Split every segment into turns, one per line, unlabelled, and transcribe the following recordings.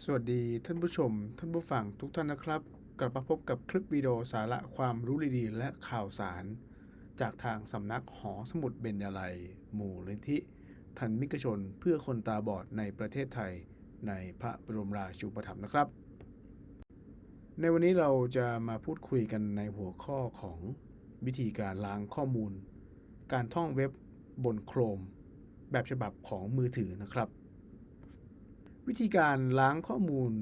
สวัสดีท่านผู้ชม ท่านผู้ฟังทุกท่านนะครับ กลับมาพบกับคลิปวิดีโอสาระความรู้ดีๆและข่าวสาร จากทางสำนักหอสมุดเบญจาลัยหมู่ลนิธิทันมิกชนเพื่อคนตาบอดในประเทศไทย ในพระบรมราชูปถัมภ์นะครับ ในวันนี้เราจะมาพูดคุยกันในหัวข้อของวิธีการล้างข้อมูล การท่องเว็บบนโครม แบบฉบับของมือถือนะครับ วิธีการล้างข้อมูล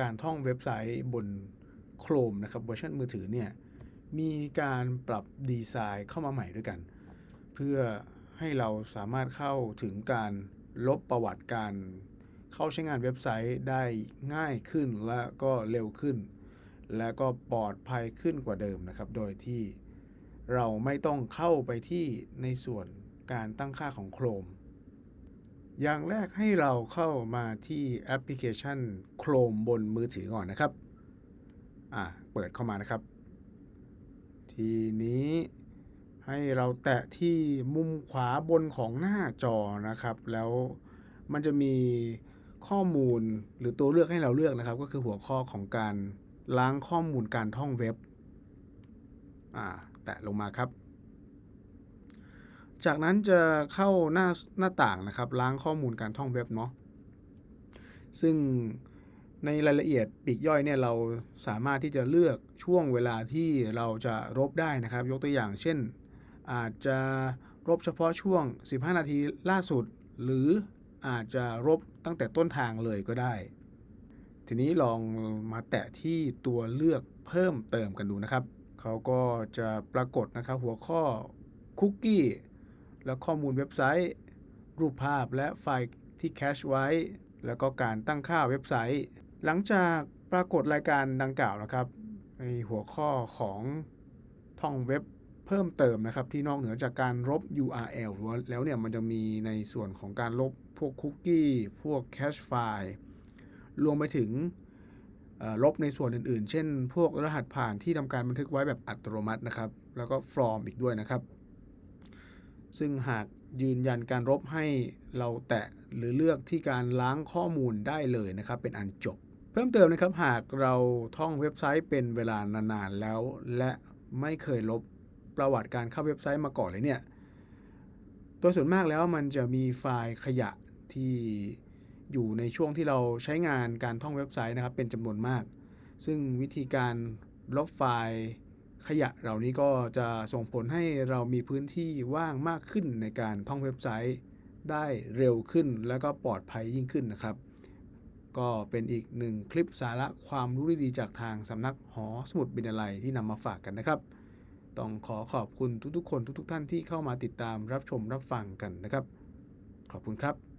การท่องเว็บไซต์บน Chrome นะครับเวอร์ชันมือถือเนี่ยมีการปรับดีไซน์เข้ามาใหม่ด้วยกัน เพื่อให้เราสามารถเข้าถึงการลบประวัติการ เข้าใช้งานเว็บไซต์ได้ง่ายขึ้นและก็เร็วขึ้น และก็ปลอดภัยขึ้นกว่าเดิมนะครับ โดยที่เราไม่ต้องเข้าไปที่ในส่วนการตั้งค่าของ Chrome อย่างแรกให้เราเข้ามาที่แอปพลิเคชัน Chrome บนมือถือก่อนนะครับ อ่า เปิดเข้ามานะครับ ทีนี้ให้เราแตะที่มุมขวาบนของหน้าจอนะครับ แล้วมันจะมีข้อมูลหรือตัวเลือกให้เราเลือกนะครับ ก็คือหัวข้อของการล้างข้อมูลการท่องเว็บ อ่า แตะลงมาครับ จากนั้นจะเข้าหน้าหน้าต่างนะครับล้างข้อมูลการท่องเว็บเนาะซึ่งในรายละเอียดปีกย่อยเนี่ยเราสามารถที่จะเลือกช่วงเวลาที่เราจะรบได้นะครับ ยกตัวอย่างเช่น อาจจะรบเฉพาะช่วง 15 นาทีล่าสุด หรืออาจจะรบตั้งแต่ต้นทางเลยก็ได้ ทีนี้ลองมาแตะที่ตัวเลือกเพิ่มเติมกันดูนะครับ เขาก็จะปรากฏนะครับหัวข้อคุกกี้ แล้วข้อมูลเว็บไซต์ รูปภาพและไฟล์ที่แคชไว้ แล้วก็การตั้งค่าเว็บไซต์ หลังจากปรากฏรายการดังกล่าวนะครับในหัวข้อของท่องเว็บเพิ่มเติมนะครับ ที่นอกเหนือจากการลบ URL แล้วเนี่ยมันจะมีในส่วนของการลบพวกคุกกี้ พวกแคชไฟล์รวมไปถึงลบในส่วนอื่นๆ เช่น พวกรหัสผ่านที่ทำการบันทึกไว้แบบอัตโนมัตินะครับ แล้วก็ฟอร์มอีกด้วยนะครับ ซึ่งหากยืนยันการรบให้เราแตะหรือเลือกที่การล้างข้อมูลได้เลยนะครับ เป็นอันจบ เพิ่มเติมนะครับหากเราท่องเว็บไซต์เป็นเวลานานๆแล้ว และไม่เคยลบประวัติการเข้าเว็บไซต์มาก่อนเลยเนี่ยโดยส่วนมากแล้วมันจะมีไฟล์ขยะที่อยู่ในช่วงที่เราใช้งานการท่องเว็บไซต์นะครับเป็นจำนวนมาก ซึ่งวิธีการลบไฟล์ ขยะเหล่านี้ก็จะส่งผลให้เรามีพื้นที่ว่างมากขึ้นในการท่องเว็บไซต์ได้เร็วขึ้นและก็ปลอดภัยยิ่งขึ้นนะครับ ก็เป็นอีกหนึ่งคลิปสาระความรู้ดีๆจากทางสำนักหอสมุดบินาลัยที่นำมาฝากกันนะครับ ต้องขอขอบคุณทุกๆ คนทุกๆ ท่านที่เข้ามาติดตามรับชมรับฟังกันนะครับ ขอบคุณครับ